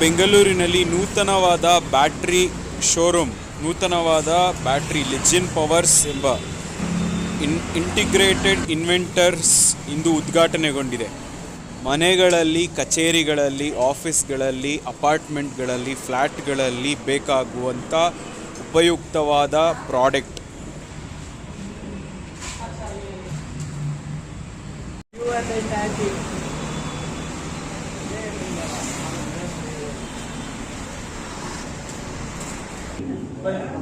ಬೆಂಗಳೂರಿನಲ್ಲಿ ನೂತನವಾದ battery showroom, ನೂತನವಾದ ಬ್ಯಾಟ್ರಿ ಲೆಜಿನ್ ಪವರ್ಸ್ ಎಂಬ ಇನ್ ಇಂಟಿಗ್ರೇಟೆಡ್ ಇನ್ವೆಂಟರ್ಸ್ ಇಂದು ಉದ್ಘಾಟನೆಗೊಂಡಿದೆ. ಮನೆಗಳಲ್ಲಿ, ಕಚೇರಿಗಳಲ್ಲಿ, ಆಫೀಸ್ಗಳಲ್ಲಿ, ಅಪಾರ್ಟ್ಮೆಂಟ್ಗಳಲ್ಲಿ ಫ್ಲ್ಯಾಟ್ಗಳಲ್ಲಿ ಬೇಕಾಗುವಂಥ ಉಪಯುಕ್ತವಾದ product. Congratulations.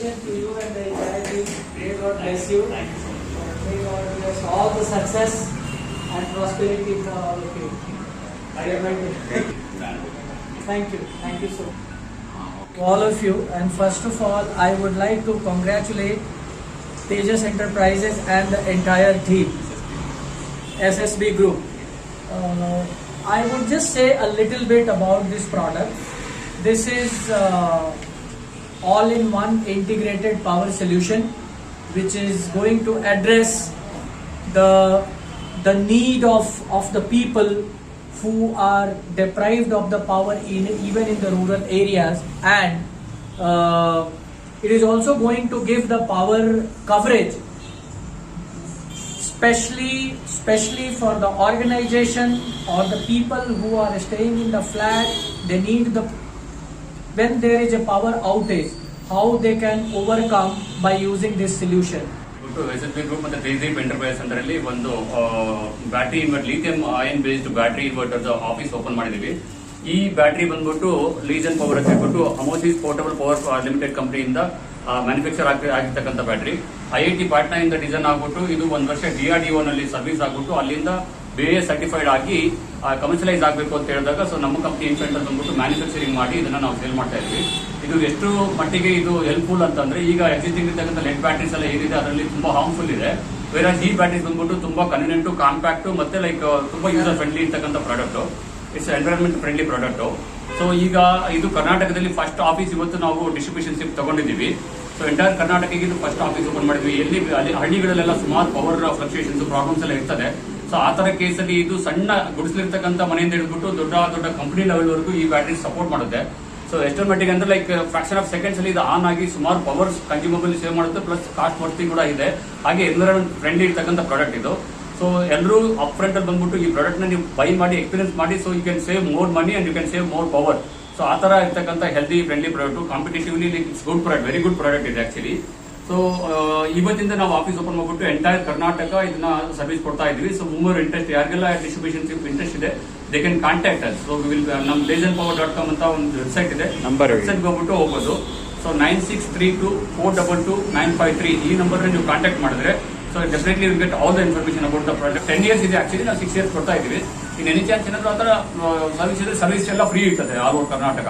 To you and the entire team. May God bless you. May God bless all the success and prosperity all of you. Thank you. Thank you so much. To all of you and first of all I would like to congratulate Tejas Enterprises and the entire team SSB group. Uh, I would just say a little bit about this product. This is uh, all-in-one integrated power solution which is going to address the the need of of the people who are deprived of the power in even in the rural areas and uh, it is also going to give the power coverage especially especially for the organization or the people who are staying in the flat they need the when there is a power outage how they can overcome by using this solution S group ಮತ್ತೆ ತೇಜೀಪ್ enterprise ಅಂಡರಲ್ಲಿ ಒಂದು battery invert lithium ion based battery inverter office open ಮಾಡಿದೀವಿ ಈ battery ಬಂದ್ಬಿಟ್ಟು legion power ಅಂತ ಹೇಳ್ಬಿಟ್ಟು ಅಮೋಸಿಸ್ ಪೋರ್ಟಬಲ್ ಪವರ್ ಲಿಮಿಟೆಡ್ ಕಂಪನಿಯಿಂದ ಮ್ಯಾನುಫ್ಯಾಕ್ಚರ್ ಆಗಿ, ಆಗಿರ್ತಕ್ಕಂಥ ಬ್ಯಾಟ್ರಿ ಐ ಐ ಟಿ ಪಾಟ್ನಾಯಿಂದ ಡಿಸೈನ್ ಆಗ್ಬಿಟ್ಟು, ಇದು ಒಂದು ವರ್ಷ ಡಿ ಆರ್ ಡಿ ನಲ್ಲಿ ಸರ್ವಿಸ್ ಆಗ್ಬಿಟ್ಟು, ಅಲ್ಲಿಂದ ಬಿ ಎ ಸರ್ಟಿಫೈಡ್ ಆಗಿ ಕಮರ್ಷಿಯಲೈಸ್ ಆಗಬೇಕು ಅಂತ ಹೇಳಿದಾಗ ಸೊ ನಮ್ಮ ಕಂಪ್ನಿ ಇನ್ಫೆಂಟರ್ ಬಂದ್ಬಿಟ್ಟು ಮ್ಯಾನುಫ್ಯಾಕ್ಚರಿಂಗ್ ಮಾಡಿ ಇದನ್ನ ನಾವು ಸೇಲ್ ಮಾಡ್ತಾ ಇದ್ವಿ. ಇದು ಎಷ್ಟು ಮಟ್ಟಿಗೆ ಇದು ಹೆಲ್ಪ್ಫುಲ್ ಅಂತಂದ್ರೆ, ಈಗ ಎಕ್ಸಿಸ್ಟಿಂಗ್ ಇರ್ತಕ್ಕಂಥ ಲೆಡ್ ಬ್ಯಾಟ್ರೀಸ್ ಎಲ್ಲ ಏನಿದೆ, ಅದರಲ್ಲಿ ತುಂಬಾ ಹಾರ್ಮ್ಫುಲ್ ಇದೆ. ಬೇರೆ ಈ ಬ್ಯಾಟ್ರೀಸ್ ಬಂದ್ಬಿಟ್ಟು ತುಂಬಾ ಕನ್ವೀನಿಯಂಟ್ ಕಾಂಪ್ಯಾಕ್ಟ್ ಮತ್ತೆ ಲೈಕ್ ತುಂಬಾ ಯೂಸರ್ ಫ್ರೆಂಡ್ಲಿ ಇರ್ತಕ್ಕಂಥ product it's environment friendly product so ಈಗ ಇದು ಕರ್ನಾಟಕದಲ್ಲಿ ಫಸ್ಟ್ ಆಫೀಸ್ ಇವತ್ತು ನಾವು ಡಿಸ್ಟ್ರಿಬ್ಯೂಷನ್ ಶಿಪ್ ತಗೊಂಡಿದ್ದೀವಿ. ಸೊ ಎಂಟೈರ್ ಕರ್ನಾಟಕಕ್ಕೆ ಇದು ಫಸ್ಟ್ ಆಫೀಸ್ ಓಪನ್ ಮಾಡಿದ್ವಿ. ಎಲ್ಲಿ ಅಲ್ಲಿ ಹಳ್ಳಿಗಳಲ್ಲೆಲ್ಲ ಸುಮಾರು ಪವರ್ ಫ್ಲಕ್ಚುಯೇಷನ್ಸ್ ಪ್ರಾಬ್ಲಮ್ಸ್ ಎಲ್ಲ ಇರ್ತದೆ. ಸೊ ಆ ಥರ ಕೇಸಲ್ಲಿ ಇದು ಸಣ್ಣ ಗುಡಿಸಲಿರ್ತಕ್ಕಂಥ ಮನೆಯಿಂದ ಹಿಡಿದ್ಬಿಟ್ಟು ದೊಡ್ಡ ದೊಡ್ಡ ಕಂಪನಿ ಲೆವೆಲ್ವರೆಗೂ ಈ ಬ್ಯಾಟ್ರಿ ಸಪೋರ್ಟ್ ಮಾಡುತ್ತೆ. ಸೊ ಮಟ್ಟಿಗೆ ಅಂದ್ರೆ ಲೈಕ್ ಫ್ರಾಕ್ಷನ್ ಆಫ್ ಸೆಕೆಂಡ್ಸ್ ಅಲ್ಲಿ ಇದು ಆನ್ ಆಗಿ ಸುಮಾರು ಪವರ್ಸ್ ಕನ್ಸ್ಯೂಮಬಲ್ ಸೇವ್ ಮಾಡುತ್ತೆ. ಪ್ಲಸ್ ಕಾಸ್ಟ್ ವರ್ತಿ ಕೂಡ ಇದೆ. ಹಾಗೆ ಎನ್ವಿರಾನ್ಮೆಂಟ್ ಫ್ರೆಂಡ್ಲಿ ಇರ್ತಕ್ಕಂಥ ಪ್ರಾಡಕ್ಟ್ ಇದು. ಸೊ ಎಲ್ಲರೂ ಅಪ್ ಫ್ರಂಟ್ ಅಲ್ಲಿ ಬಂದ್ಬಿಟ್ಟು ಈ ಪ್ರಾಡಕ್ಟ್ನ ನೀವು ಬೈ ಮಾಡಿ ಎಕ್ಸ್ಪೀರಿಯನ್ಸ್ ಮಾಡಿ so you can save more money and you can save more power so ಆ ತರ ಇರ್ತಕ್ಕಂಥ healthy friendly product competitively it's good product very good product ಇದೆ ಆಕ್ಚುಲಿ ಸೊ ಇವತ್ತಿಂದ ನಾವು ಆಫೀಸ್ ಓಪನ್ ಮಾಡ್ಬಿಟ್ಟು ಎಂಟೈರ್ ಕರ್ನಾಟಕ ಇದನ್ನ ಸರ್ವಿಸ್ ಕೊಡ್ತಾ ಇದೀವಿ ಸೊ ಮೂವರ್ ಇಂಟ್ರೆಸ್ಟ್ ಯಾರಿಗೆಲ್ಲ ಡಿಸ್ಟ್ರಿಬ್ಯೂಷನ್ ಇಂಟ್ರೆಸ್ಟ್ ಇದೆ they can contact us so will ನಮ್ಮ ಲೇಜನ್ ಪವರ್ ಡಾಟ್ ಕಾಮ್ ಅಂತ ಒಂದು ವೆಬ್ಸೈಟ್ ಇದೆ. ನಂಬರ್ ವೆಬ್ಸೈಟ್ಗೆ ವೆಬ್ಸೈಟ್ ಹೋಗ್ಬಿಟ್ಟು ಹೋಗ್ಬೋದು. So nine six three two four double two nine five three ಈ ನಂಬರ್ ನೀವು ಕಾಂಟ್ಯಾಕ್ಟ್ ಮಾಡಿದ್ರೆ so definitely will get all the information about the product ten years ಇದೆ ಆಕ್ಚುಲಿ ನಾವು ಸಿಕ್ಸ್ ಇಯರ್ಸ್ ಕೊಡ್ತಾ ಇದೀವಿ ಇನ್ ಎನಿ ಚಾನ್ಸ್ ಏನಾದರೂ ಆ ಥರ ಸರ್ವಿಸ್ ಇದ್ರೆ ಸರ್ವಿಸ್ ಎಲ್ಲ ಫ್ರೀ ಇರ್ತದೆ, ಆಲ್ ಓವರ್ ಕರ್ನಾಟಕ.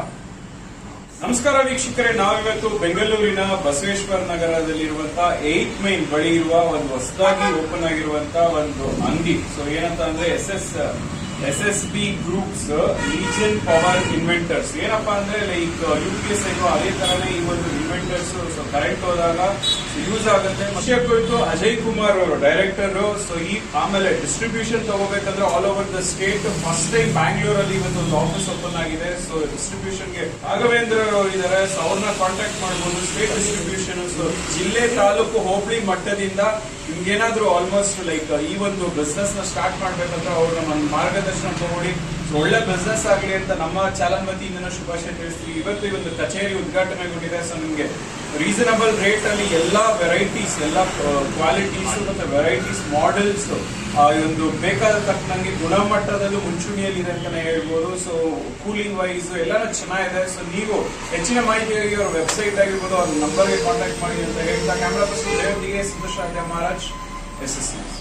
ನಮಸ್ಕಾರ ವೀಕ್ಷಕರೇ. ನಾವಿವತ್ತು ಬೆಂಗಳೂರಿನ ಬಸವೇಶ್ವರ ನಗರದಲ್ಲಿರುವಂತಹ ಏಟ್ ಮೈನ್ ಬಳಿ ಇರುವ ಒಂದು ಹೊಸದಾಗಿ ಓಪನ್ ಆಗಿರುವಂತಹ ಒಂದು ಅಂಗಡಿ. ಸೊ ಏನಂತ ಅಂದ್ರೆ S S S S B groups legion power inverters ಏನಪ್ಪಾ ಅಂದ್ರೆ ಲೈಕ್ ಯು ಪಿ ಎಸ್ ಅದೇ ತರನೇ ಈ ಒಂದು ಇನ್ವೆಂಟರ್ಸ್ ಕರೆಂಟ್ ಹೋದಾಗ ಯೂಸ್ ಆಗುತ್ತೆ ವಿಷಯ ಕುರಿತು ಅಜಯ್ ಕುಮಾರ್ ಅವರು ಡೈರೆಕ್ಟರ್ ಸೊ ಈ ಆಮೇಲೆ distribution ತಗೋಬೇಕಂದ್ರೆ all over the state first time ಬ್ಯಾಂಗ್ಳೂರಲ್ಲಿ ಇವತ್ತು ಒಂದು ಆಫೀಸ್ ಓಪನ್ ಆಗಿದೆ. ಸೊ ಡಿಸ್ಟ್ರಿಬ್ಯೂಷನ್ಗೆ ರಾಘವೇಂದ್ರ ಅವರು ಇದ್ದಾರೆ ಸೊ ಅವ್ರನ್ನ ಕಾಂಟ್ಯಾಕ್ಟ್ ಮಾಡಬಹುದು ಸ್ಟೇಟ್ ಡಿಸ್ಟ್ರಿಬ್ಯೂಷನ್ ಜಿಲ್ಲೆ ತಾಲೂಕು ಹೋಬಳಿ ಮಟ್ಟದಿಂದ ನಿಮ್ಗೇನಾದ್ರೂ ಆಲ್ಮೋಸ್ಟ್ ಲೈಕ್ ಈ ಒಂದು ಬಿಸ್ನೆಸ್ನ ಸ್ಟಾರ್ಟ್ ಮಾಡ್ಬೇಕಂದ್ರೆ ಅವ್ರು ನಮ್ಮ ಮಾರ್ಗದರ್ಶನ ತಗೊಳ್ಳಿ. ಒಳ್ಳೆ ಬಿಸ್ನೆಸ್ ಆಗಲಿ ಅಂತ ನಮ್ಮ ಚಾಲನ್ ವತಿಯಿಂದ ಶುಭಾಶಯ ತಿಳಿಸ್ತೀವಿ. ಇವತ್ತು ಈ ಒಂದು ಕಚೇರಿ ಉದ್ಘಾಟನೆಗೊಂಡಿದೆ ಸೊ ನಿಮ್ಗೆ ರೀಸನಬಲ್ ರೇಟ್ ಅಲ್ಲಿ ಎಲ್ಲಾ ವೆರೈಟೀಸ್ ಎಲ್ಲಾ ಕ್ವಾಲಿಟೀಸ್ ಮತ್ತೆ ವೆರೈಟೀಸ್ ಮಾಡೆಲ್ಸ್ ಒಂದು ಬೇಕಾದ ತಕ್ಕನಂಗೆ ಗುಣಮಟ್ಟದಲ್ಲೂ ಮುಂಚೂಣಿಯಲ್ಲಿ ಇದೆ ಅಂತಾನೆ ಹೇಳ್ಬೋದು. ಸೊ ಕೂಲಿಂಗ್ ವೈಸ್ ಎಲ್ಲಾನು ಚೆನ್ನಾಗಿದೆ. ಸೊ ನೀವು ಹೆಚ್ಚಿನ ಮಾಹಿತಿಗಾಗಿ ಅವ್ರ ವೆಬ್ಸೈಟ್ ಆಗಿರ್ಬೋದು, ಅವ್ರ ನಂಬರ್ಗೆ ಕಾಂಟ್ಯಾಕ್ಟ್ ಮಾಡಿ ಅಂತ ಹೇಳ್ತಾ ಕ್ಯಾಮ್ರಾ ಪರ್ಸನ್ ಜಯಂತಿಗೆ ಸಂತೋಷ ಮಹಾರಾಜ್? esasınız.